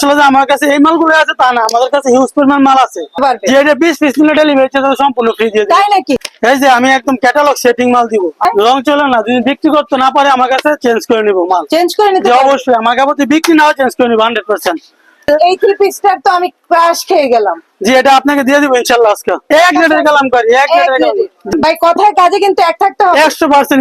আসলে যে আমার কাছে এই মালগুলো আছে তা না আমাদের কাছে হিউজ পরিমাণ মাল আছে। পারবে। যে এটা বিশ পিস নিলে ডেলিভারি চার্জ সম্পূর্ণ ফ্রি দিয়ে তাই নাকি? এই যে আমি একদম ক্যাটালগ সেটিং মাল দিব। রং চলে না যদি বিক্রি করতে না পারে আমার কাছে চেঞ্জ করে নিব মাল। চেঞ্জ করে নিতে অবশ্যই আমার কাছে বিক্রি না চেঞ্জ করে নিব হান্ড্রেড পার্সেন্ট এই থ্রি পিসটার তো আমি ক্রাশ খেয়ে গেলাম। জি এটা আপনাকে দিয়ে দিব ইনশাল্লাহ আজকে। এক রেটের কালাম করি এক রেটের ভাই কথায় কাজে কিন্তু এক থাকতে হবে। একশো পার্সেন্ট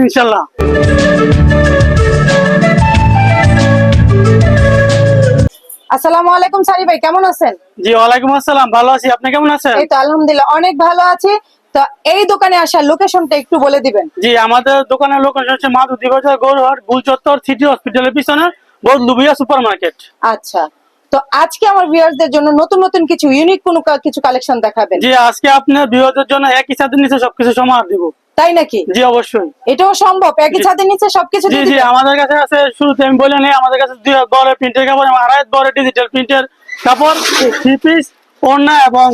আসসালামু আলাইকুম সারি ভাই কেমন আছেন? জি ওয়ালাইকুম আসসালাম ভালো আছি। আপনি কেমন আছেন? এই তো আলহামদুলিল্লাহ অনেক ভালো আছি। তো এই দোকানে আসার লোকেশনটা একটু বলে দিবেন। জি আমাদের দোকানের লোকেশন হচ্ছে মাধুদি বাজার গৌরহাট গুলচত্বর সিটি হসপিটালের পিছনে বহুত লুবিয়া সুপার মার্কেট আচ্ছা। তো আজকে আমার ভিউয়ারদের জন্য নতুন নতুন কিছু ইউনিক কোনো কিছু কালেকশন দেখাবেন। জি আজকে আপনার বিরোধের জন্য একই সাথে নিচে সবকিছু সমার দিব। তাই নাকি? জি অবশ্যই। এটাও সম্ভব? একই ছাদের নিচে সবকিছু জি জি আমাদের কাছে আছে শুরুতে আমি বলে নেই আমাদের কাছে দুই বড় প্রিন্টের কাপড় এবং আড়াই বড় ডিজিটাল প্রিন্টের কাপড় থ্রি পিস ওড়না এবং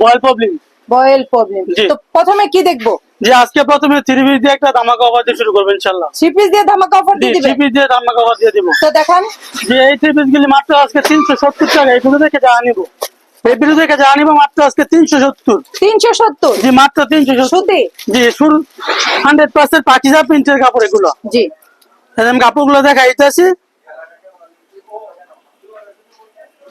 বয়েল প্রবলেম বয়েল প্রবলেম তো প্রথমে কি দেখব? যে আজকে প্রথমে থ্রি পিস দিয়ে একটা ধামাকা অফার দিয়ে শুরু করব ইনশাল্লাহ থ্রি পিস দিয়ে ধামাকা অফার দিয়ে থ্রি পিস দিয়ে ধামাকা অফার দিয়ে দিব। তো দেখান। যে এই থ্রি পিস গুলি মাত্র আজকে তিনশো সত্তর টাকা এই ভিডিও দেখে যা নিব এই ভিডিও কাছে যা মাত্র আজকে তিনশো সত্তর। তিনশো সত্তর? জি মাত্র তিনশো সত্তর। সুতি জি শুরু হান্ড্রেড পার্সেন্ট পাকিজা প্রিন্টের কাপড় এগুলো। জি। কাপড়গুলো দেখা দেখাইতেছি।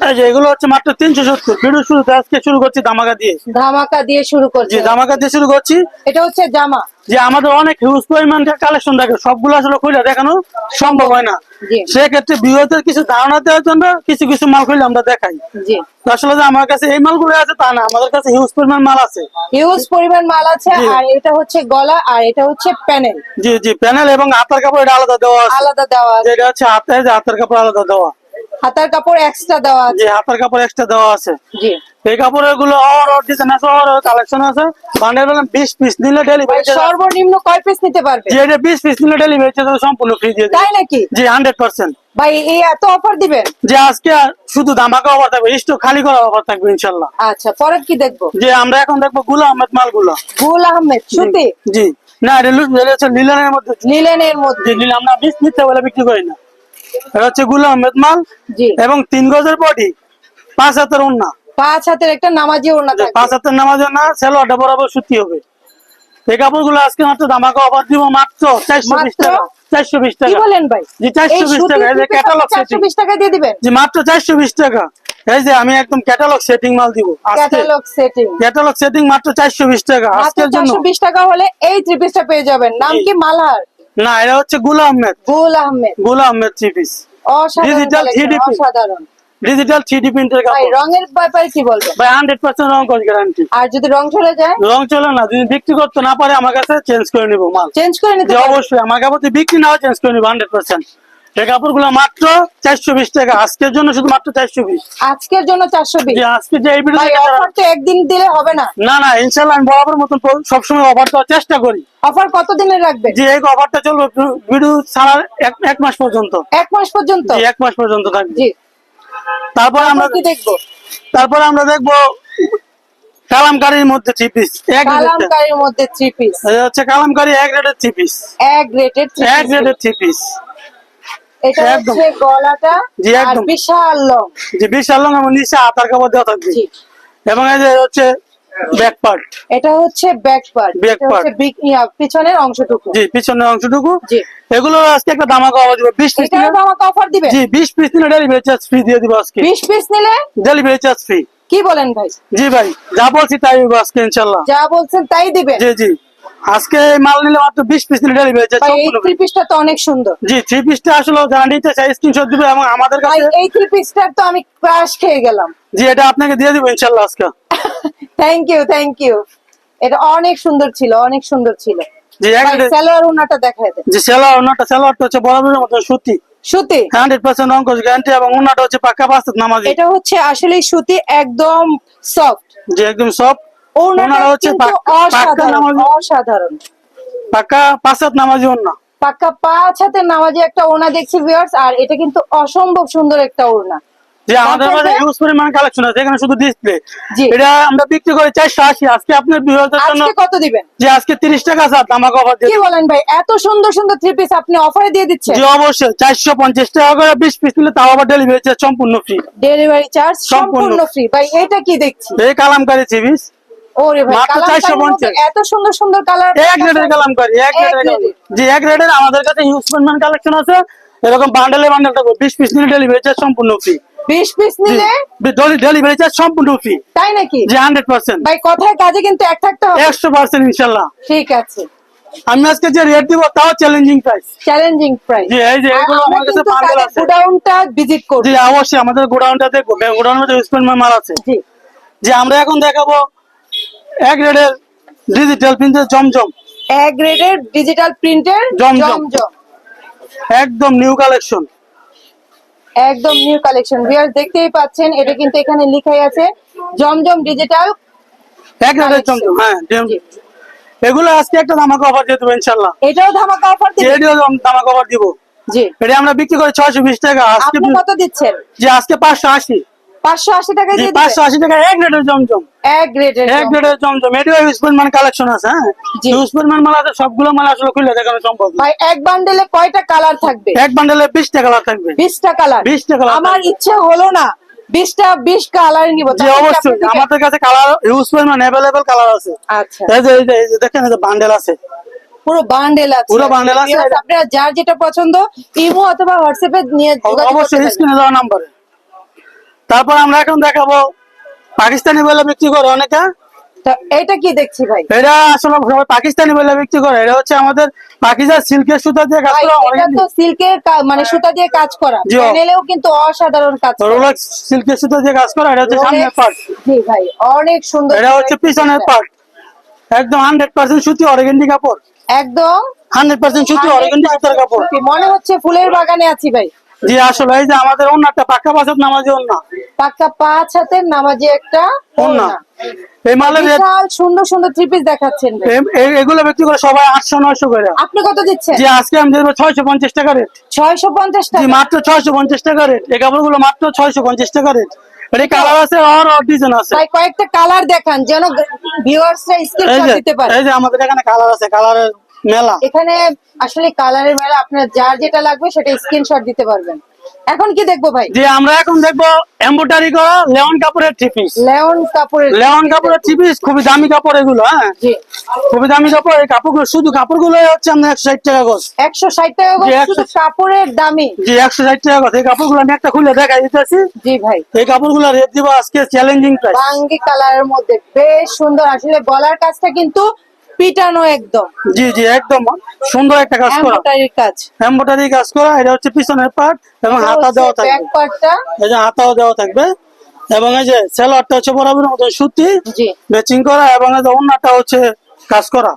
এই যে এগুলো হচ্ছে মাত্র তিনশো সত্তর। ভিডিও শুরুতে আজকে শুরু করছি ধামাকা দিয়ে। ধামাকা দিয়ে শুরু জি ধামাকা দিয়ে শুরু করছি এটা হচ্ছে জামা। যে আমাদের অনেক হিউজ পরিমাণ কালেকশন থাকে সবগুলো আসলে খুলে দেখানো সম্ভব হয় না। সেক্ষেত্রে বিহতের কিছু ধারণা দেওয়ার জন্য কিছু কিছু মাল খুলে আমরা দেখাই। আসলে যে আমার কাছে এই মালগুলো আছে তা না আমাদের কাছে হিউজ পরিমাণ মাল আছে। হিউজ পরিমাণ মাল আছে আর এটা হচ্ছে গলা আর এটা হচ্ছে প্যানেল জি জি প্যানেল এবং হাতার কাপড় এটা আলাদা দেওয়া আলাদা দেওয়া হচ্ছে হাতে হাতের কাপড় আলাদা দেওয়া। হাতার কাপড় এক্সট্রা দেওয়া আছে। যে হাতের কাপড় এক্সট্রা দেওয়া আছে। জি। এই কাপড়েরগুলো ডিজাইন আছে কালেকশন আছে। বান্ডেল বললাম বিশ পিস নিলে ডেলিভারি সর্বনিম্ন কয় পিস নিতে পারবে? যে এটা বিশ পিস নিলে ডেলিভারি চার্জ সম্পূর্ণ ফ্রি দিয়ে তাই নাকি? জি হান্ড্রেড পার্সেন্ট ভাই এই এত অফার দিবেন? যে আজকে শুধু ধামাকা অফার থাকবে স্টক খালি করা অফার থাকবে ইনশাল্লাহ। আচ্ছা পরে কি দেখব? যে আমরা এখন দেখবগুলো আহমেদ মালগুলো। গুল আহমেদ সুতি জি। না এটা লিলানের মধ্যে। লিলেনের মধ্যে। জি লিল আমরা বিশ নিতে বলে বিক্রি করি না। এটা হচ্ছে গুলো আহমেদ মাল জি। এবং তিন গজের বডি পাঁচ হাতের ওন্না পাঁচ হাতের একটা নামাজি থাকবে পাঁচ হাতের নামাজের না সেলোয়ারটা বরাবর সুতি হবে। এই কাপড়গুলো আজকে মাত্র ধামাকা অফার দিব মাত্র চারশো বিশ টাকা চারশো বিশ টাকা। বলেন ভাই? জি চারশো বিশ টাকা এই যে ক্যাটালগ চারশো বিশ টাকা দিয়ে দিবেন? জি মাত্র চারশো বিশ টাকা। এই যে আমি একদম ক্যাটালগ সেটিং মাল দিব ক্যাটালগ সেটিং ক্যাটালগ সেটিং মাত্র চারশো বিশ টাকা মাত্র আজকের জন্য। টাকা হলে এই থ্রি পিসটা পেয়ে যাবেন। নাম কি মালহার? না এটা হচ্ছে গুল Ahmed. Gul Ahmed. Gul Ahmed three piece digital three D অসাধারণ। ডিজিটাল থ্রিডি প্রিন্টের কাপড়। রঙের ব্যাপারে কি বলবেন? ভাই 100% রং করে গ্যারান্টি আর যদি রং চলে যায়? রং চলে না যদি বিক্রি করতে না পারে আমার কাছে চেঞ্জ করে নিব মাল। চেঞ্জ করে নিতে অবশ্যই আমার কাছে বিক্রি না চেঞ্জ করে নিব হান্ড্রেড পার্সেন্ট এই কাপড় মাত্র চারশো বিশ টাকা। আজকের জন্য চারশো বিশ। আজকের জন্য চারশো বিশ। আজকে হবে না। না না অফার দেওয়ার চেষ্টা করি। অফার অফারটা এক মাস পর্যন্ত। এক মাস এক মাস পর্যন্ত থাকবে। তারপর আমরা দেখব? তারপর আমরা দেখব কালামকারীর মধ্যে থ্রি পিস কালামকারীর মধ্যে থ্রি পিস হচ্ছে কালামকারী এক রেটের থ্রি পিস এক রেটের এক রেটের থ্রি পিস এটা একদম। হচ্ছে গলাটা জি, একদম। বিশাল লং। যে বিশাল লং এবং নিচে আতার কাপড় দেওয়া থাকবে। এবং এই যে হচ্ছে ব্যাক পার্ট এটা হচ্ছে ব্যাক পার্ট Back এটা হচ্ছে big- পিছনের অংশটুকু। জি পিছনের অংশটুকু। জি। এগুলো আজকে একটা দামাকা অফার দিব। বিশ পিস অফার দিবেন জি বিশ পিস নিলে ডেলিভারি চার্জ ফ্রি দিয়ে দিব আজকে। বিশ পিস নিলে? ডেলিভারি চার্জ ফ্রি কি বলেন ভাই? জি ভাই যা বলছি তাই আজকে ইনশাল্লাহ। যা বলছেন তাই দিবেন? জি জি। আজকে মাল নিলে মাত্র বিশ পিস নিলে ডেলিভারি ভাই এই থ্রি পিসটা তো অনেক সুন্দর। জি থ্রি পিসটা আসলে যারা নিতে চাই স্ক্রিনশট দিবে এবং আমাদের কাছে এই থ্রি পিসটার তো আমি ক্রাশ খেয়ে গেলাম। জি এটা আপনাকে দিয়ে দিব ইনশাল্লাহ আজকে। থ্যাংক ইউ থ্যাংক ইউ এটা অনেক সুন্দর ছিল অনেক সুন্দর ছিল। জি ভাই ওনাটা দেখায় দেন। যে সেলার ওনাটা সেলারটা হচ্ছে বরাবরের মতো সুতি। সুতি? হান্ড্রেড পার্সেন্ট অঙ্কজ গ্যারান্টি এবং ওনাটা হচ্ছে পাক্কা পাঁচ নামাজি। এটা হচ্ছে আসলে সুতি একদম সফট যে একদম ওনাটা ওনারা হচ্ছে কিন্তু পাক- পাক্কা অসাধারণ নামাজি অসাধারণ। পাক্কা পাঁচ হাত নামাজি ওনা পাক্কা পাঁচ হাতের নামাজি একটা ওড়না দেখছি ভিউয়ার্স আর এটা কিন্তু অসম্ভব সুন্দর একটা ওড়না। যে আমাদের কাছে হিউজ পরিমাণ কালেকশন আছে এখানে শুধু ডিসপ্লে এটা আমরা বিক্রি করি চারশো আশি। আজকে আপনার বিরোধের জন্য আজকে কত দিবেন? যে আজকে তিরিশ টাকা অফার কি বলেন ভাই? এত সুন্দর সুন্দর থ্রি পিস আপনি অফারে দিয়ে দিচ্ছেন? অবশ্যই। চারশো পঞ্চাশ টাকা করে বিশ পিস নিলে তাও আবার ডেলিভারি চার্জ সম্পূর্ণ ফ্রি ডেলিভারি চার্জ সম্পূর্ণ। সম্পূর্ণ ফ্রি ভাই এটা কি দেখছি? এই কালামকারি চিবিস ওরে ভাই মাত্র কালার 450 এত সুন্দর সুন্দর কালার এক কালামকারি আমাদের কাছে হিউজ পরিমাণ কালেকশন আছে। এরকম বান্ডেলে বান্ডেল থাকবে বিশ পিস নিলে ডেলিভারি চার্জ সম্পূর্ণ ফ্রি পিস নিলে? ডেলিভারি চার্জ সম্পূর্ণ ফ্রি তাই নাকি? ভাই কথায় কাজে কিন্তু এক থাকতে হবে। ঠিক আছে। আমি আজকে যে রেট দিব তাও চ্যালেঞ্জিং প্রাইস চ্যালেঞ্জিং প্রাইস জি, এই যে এগুলো আমার কাছে bundle আছে। গোডাউনটা ভিজিট করব। জি অবশ্যই আমাদের গোডাউনটা দেখব গোডাউনের মধ্যে ইউজ মাল আছে। জি। যে আমরা এখন দেখাবো এক রেটের ডিজিটাল প্রিন্টের জমজম। এক গ্রেডের ডিজিটাল প্রিন্টের জমজম। একদম নিউ কালেকশন একদম নিউ কালেকশন ভিউয়ার্স দেখতেই পাচ্ছেন এটা কিন্তু এখানে লিখাই আছে জমজম ডিজিটাল এক রেটের জমজম হ্যাঁ। এগুলো আজকে একটা ধামাকা অফার দিয়ে দেবো ইনশাল্লাহ এটাও ধামাকা অফার দিবেন? রেডিও ধামাকা অফার দিব। জি। এটা আমরা বিক্রি করি ছয়শো বিশ টাকা। আজকে কত দিচ্ছেন? যে আজকে পাঁচশো আশি। আশি পাঁচশো আশি টাকায় দিয়ে পাঁচশো দিবেন আশি টাকা এক রেটের জমজম। এক গ্রেডের এক রেটের জমজম। এটিও ইউজ পরিমাণ কালেকশন আছে হ্যাঁ? ইউজ পরিমাণ মাল আছে সবগুলো মাল আসলে খুলে দেখানো সম্ভব ভাই এক বান্ডেলে কয়টা কালার থাকবে? এক বান্ডেলে বিশ টাকা লাভ থাকবে। বিশটা কালার 20টা colour আমার ইচ্ছে হলো না বিশটা বিশ কালার নিব। জি অবশ্যই। আমাদের কাছে কালার ইউজ পরিমাণ কালার আছে। আচ্ছা। এই যে এই যে- দেখেন বান্ডেল আছে। পুরো বান্ডেল আছে। পুরো bundle আছে। আপনারা যার যেটা পছন্দ ইমো অথবা হোয়াটসঅ্যাপে নিয়ে যোগাযোগ করতে অবশ্যই। স্ক্রিনে দেওয়া নাম্বারে তারপর আমরা এখন দেখাবো পাকিস্তানি বলে বিক্রি করে অনেকে। এটা কি দেখছি ভাই? এটা আসলে পাকিস্তানি বলে বিক্রি করে। এটা হচ্ছে আমাদের পাকিস্তান সিল্কের সুতা দিয়ে কাজ করা এটা তো সিল্কের মানে সুতা দিয়ে কাজ করা। প্যানেলেও কিন্তু অসাধারণ কাজ করা। রোলেক্স সিল্কের সুতা দিয়ে কাজ করা। এটা হচ্ছে সামনের পার্ট জি ভাই অনেক সুন্দর এটা হচ্ছে পিছনের পার্ট একদম হান্ড্রেড পার্সেন্ট সুতি অরেগেন্ডি কাপড়। একদম। হান্ড্রেড পার্সেন্ট সুতি অরেগেন্ডি সুতার কাপড়। মনে হচ্ছে ফুলের বাগানে আছি ভাই। জি আসলে এই যে আমাদের অন্যটা পাক্কা বাসাত নামাজি পাক্কা পাঁচ হাতের নামাজি একটা অন্য। এই মালের বিশাল সুন্দর সুন্দর থ্রি পিস দেখাচ্ছেন। এগুলো বিক্রি করে সবাই আপনি কত দিচ্ছেন? আজকে আমি দেবো ছয়শো পঞ্চাশ টাকা রেট। ছয়শো পঞ্চাশ জি মাত্র ছয়শো পঞ্চাশ টাকা রেট। এই কাপড়গুলো মাত্র টাকা রেট। কালার আছে আর আর ডিজাইন আছে। ভাই কয়েকটা কালার দেখান যেন ভিউয়ার্সরা এই স্ক্রিনশট দিতে পারে। এই যে আমাদের এখানে কালার আছে কালারের মেলা। এখানে আসলে কালারের মেলা আপনার যার যেটা লাগবে সেটা স্ক্রিনশট দিতে পারবেন। এখন কি দেখব ভাই? যে আমরা এখন দেখব এম্বোটারি করা লেওন কাপড়ের থ্রি পিস লেওন কাপড়ের লেওন কাপড়ের থ্রি পিস খুবই দামি কাপড় এগুলো হ্যাঁ? জি। খুবই দামি কাপড় এই কাপড়গুলো শুধু কাপড়গুলো হচ্ছে আমরা একশো ষাট টাকা গজ। একশো ষাট টাকা করে জি, 160 শুধু কাপড়ের দামে। জি একশো ষাট টাকা গজ। এই কাপড়গুলো আমি একটা খুলে দেখাই দিতেছি। জি ভাই। এই কাপড়গুলো রেট দিব আজকে চ্যালেঞ্জিং প্রাইস বাঙ্গি কালারের মধ্যে বেশ সুন্দর। আসলে গলার কাজটা কিন্তু পিটানো একদম। জি জি একদম। সুন্দর একটা কাজ করা। এমব্রয়ডারি কাজ। এমব্রয়ডারি কাজ করা এটা হচ্ছে পিছনের পার্ট এবং হাতা দেওয়া থাকবে। ব্যাক পার্টটা এই যে হাতাও দেওয়া থাকবে। এবং এই যে সেলোয়ারটা হচ্ছে বরাবর মতো সুতি জি। ম্যাচিং করা এবং এই যে ওন্নাটা হচ্ছে কাজ করা।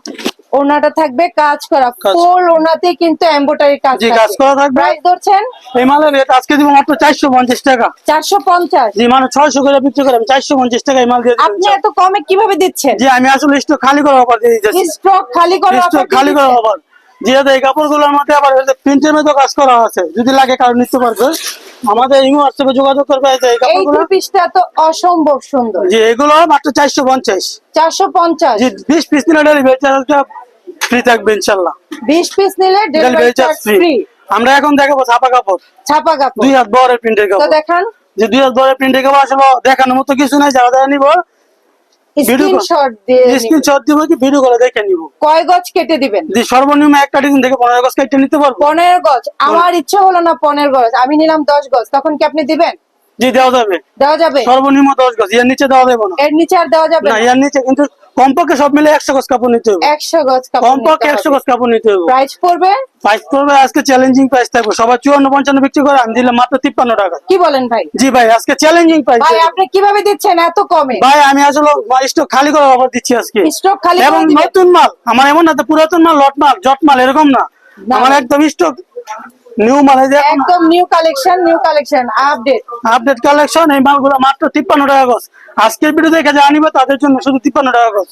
ওনাটা থাকবে কাজ করা ফুল ওনাতে কিন্তু এমব্রয়ডারি কাজ জি কাজ করা থাকবে। প্রাইস ধরছেন? এই মালের রেট আজকে দিব মাত্র চারশো পঞ্চাশ টাকা। চারশো পঞ্চাশ। জি মানে ছয়শো করে বিক্রি করে আমি চারশো পঞ্চাশ টাকা এই মাল দিয়ে আপনি এত কমে কীভাবে দিচ্ছেন? জি আমি আসলে স্টক খালি করার অফার দিয়ে দিতেছি। স্টক খালি করে স্টক খালি করার অফার যেহেতু এই কাপড়গুলোর মধ্যে আবার প্রিন্টের মধ্যে কাজ করা আছে যদি লাগে কারও নিতে পারবে। আমাদের ইমো হোয়াটসঅ্যাপে যোগাযোগ করবে এই যে এই পিসটা তো অসম্ভব সুন্দর। জি এগুলো মাত্র চারশো পঞ্চাশ। চারশো পঞ্চাশ। জি বিশ পিস নিলে ডেলিভারি চার্জটা ফ্রি থাকবে ইনশাল্লাহ। বিশ পিস নিলে ডেলিভারি চার্জ ফ্রি আমরা এখন দেখাবো ছাপা কাপড়। ছাপা কাপড়। দুই হাত বরের প্রিন্টের তো কাপড়। দেখান। যে দুই হাত বরের প্রিন্টের কাপড় আসলে দেখানোর মতো কিছু নাই যারা যারা নিবো স্ক্রিনশট দিয়ে স্ক্রিনশট দিব কি ভিডিও করে দেখে নিবো। কয় গজ কেটে দিবেন? যে সর্বনিম্ন একটা ডিজাইন থেকে পনেরো গজ কেটে নিতে পারব। পনেরো গজ। আমার ইচ্ছে হলো না পনেরো গজ। আমি নিলাম দশ গজ। তখন কি আপনি দিবেন? জি দেওয়া যাবে। দেওয়া যাবে? সর্বনিম্ন দশ গজ এর নিচে দেওয়া যাবে না। এর নিচে আর দেওয়া যাবে না এর নিচে কিন্তু কমপক্ষে সব মিলে একশো গজ কাপড় নিতে হবে। একশো গজ কমপক্ষে একশো গজ কাপড় নিতে হবে। প্রাইস পড়বে? প্রাইস করবে আজকে চ্যালেঞ্জিং প্রাইস থাকবে। সবাই চুয়ান্ন পঞ্চান্ন বিক্রি করে আমি দিলাম মাত্র তিপ্পান্ন টাকা। কি বলেন ভাই? জি ভাই আজকে চ্যালেঞ্জিং প্রাইস ভাই আপনি কীভাবে দিচ্ছেন এত কমে? ভাই আমি আসলে স্টক খালি করার অফার দিচ্ছি আজকে। স্টক খালি এবং নতুন মাল আমার এমন না পুরাতন মাল লট মাল জট মাল এরকম না। না। আমার একদম স্টক নিউ এই যে একদম new collection new collection update update collection এই মালগুলো মাত্র তিপ্পান্ন টাকা গজ। আজকের ভিডিও দেখে যা আনিবে তাদের জন্য শুধু তিপ্পান্ন টাকা গজ।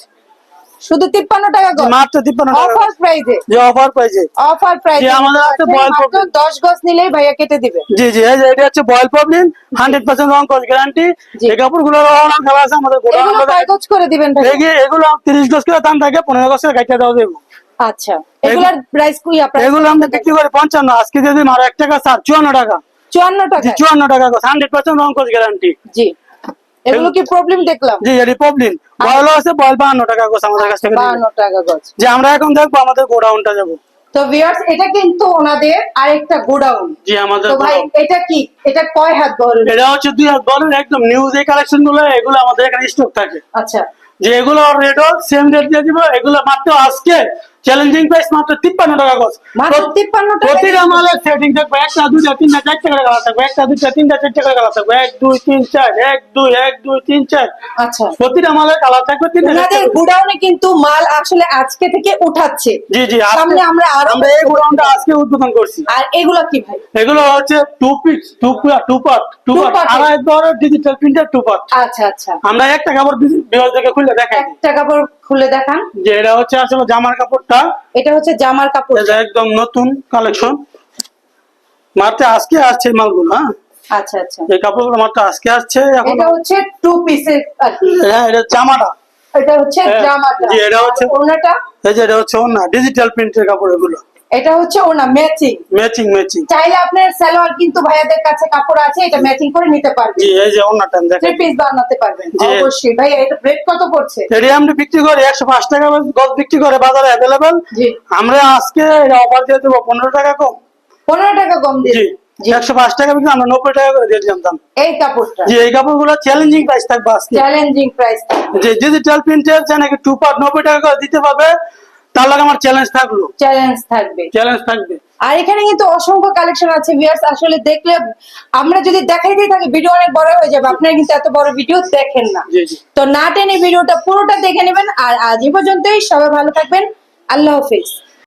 শুধু তিপ্পান্ন টাকা গজ? মাত্র তিপ্পান্ন টাকা অফার প্রাইজে যে অফার পাইছে অফার প্রাইজে জি, আমাদের হাতে boil problem। দশ গজ নিলেই ভাইয়া কেটে দিবে। জি জি এই যে এটা হচ্ছে বয়েল প্রবলেম হান্ড্রেড পার্সেন্ট রং কস গ্যারান্টি। এই কাপড়গুলো অনেক খেলা আছে আমাদের গোডাউন গজ করে দিবেন ভাই এগুলো তিরিশ গজ করে দাম থাকে পনেরো গজ করে কাটিয়ে দেওয়া যাবে। আচ্ছা এগুলার প্রাইস কুই আপনার? এগুলো আমরা বিক্রি করি পঞ্চান্ন আজকে যদি মারো এক টাকা সার চুয়ান্ন টাকা। চুয়ান্ন টাকা? জি চুয়ান্ন টাকা হান্ড্রেড পার্সেন্ট রং কস গ্যারান্টি জি। এগুলো কি প্রবলেম দেখলাম? জি এটি প্রবলেম বয়েলও আছে বয়েল বাহান্ন টাকা গোছ আমাদের কাছ থেকে নিবে। বাহান্ন টাকা গজ যে আমরা এখন দেখব আমাদের গোডাউনটা যাব তো ভিউয়ার্স এটা কিন্তু ওনাদের আরেকটা গোডাউন। জি আমাদের তো ভাই এটা কি? এটা কয় হাত বহরের এটা হচ্ছে দুই হাত বলেন একদম নিউজ এই কালেকশনগুলো এগুলো আমাদের এখানে স্টক থাকে। আচ্ছা। যে এগুলো রেটও সেম রেট দিয়ে দিব এগুলো মাত্র আজকে চ্যালেঞ্জিং প্রাইস মাত্র তিপ্পান্ন টাকা গছ মাত্র 53 টাকা? প্রতিটা মালের সেটিং থাকবে একটা দুইটা তিনটা চারটা করে কালার থাকবে। একটা দুইটা তিনটা চারটা করে কালার থাকবে। এক দুই তিন চার এক দুই এক দুই তিন চার। আচ্ছা। প্রতিটা মালের কালার থাকবে তিনটা করে। গোডাউনে কিন্তু মাল আসলে আজকে থেকে উঠাচ্ছে। জি জি সামনে আমরা আরও আমরা এই গোডাউনটা আজকে উদ্বোধন করছি। আর এগুলো কি ভাই? এগুলো হচ্ছে two piece two two part two part. আড়াই দরের ডিজিটাল প্রিন্টার টু পার্ট আচ্ছা আচ্ছা। আমরা একটা কাপড় বিভাগ থেকে খুলে দেখাই। একটা কাপড় খুলে দেখান। যে এটা হচ্ছে আসলে জামার কাপড়টা। এটা হচ্ছে জামার কাপড়। এটা একদম নতুন কালেকশন। মাত্র আজকে আসছে মালগুলো হ্যাঁ? আচ্ছা আচ্ছা। এই কাপড়গুলো মাত্র আজকে আসছে এখন এটা হচ্ছে টু পিসের হ্যাঁ এটা জামাটা। এটা হচ্ছে হ্যাঁ, জামাটা এটা হচ্ছে- ওনাটা এই যে এটা হচ্ছে না ডিজিটাল প্রিন্টের কাপড় এগুলো। এটা হচ্ছে ওনা ম্যাচিং ম্যাচিং ম্যাচিং চাইলে আপনার সালোয়ার কিন্তু ভাইয়াদের কাছে কাপড় আছে এটা ম্যাচিং করে নিতে পারবেন। জি এই যে অন্যটা থ্রি পিস বানাতে পারবেন অবশ্যই। ভাইয়া এটা রেট কত পড়ছে? এটি আমরা বিক্রি করি একশো পাঁচ টাকা গজ বিক্রি করে বাজারে অ্যাভেলেবেল জি। আমরা আজকে এটা অফার দিয়ে দেবো পনেরো টাকা কম। পনেরো টাকা কম জি। একশো পাঁচ টাকা বিক্রি আমরা নব্বই টাকা করে দিয়ে এই কাপড়টা। যে এই কাপড়গুলো চ্যালেঞ্জিং প্রাইস থাকবে চ্যালেঞ্জিং প্রাইস যে ডিজিটাল প্রিন্টের যে নাকি টু পার্ট নব্বই টাকা করে দিতে পারবে তার লাগে আমার চ্যালেঞ্জ থাকল। চ্যালেঞ্জ থাকবে। চ্যালেঞ্জ থাকবে। আর এখানে কিন্তু অসংখ্য কালেকশন আছে ভিউয়ার্স আসলে দেখলে আমরা যদি দেখাইতে থাকি ভিডিও অনেক বড় হয়ে যাবে। আপনারা কিন্তু এত বড় ভিডিও দেখেন না। তো না টেনে ভিডিওটা পুরোটা দেখে নেবেন। আর আজ এই পর্যন্তই। সবাই ভালো থাকবেন। আল্লাহ হাফিজ।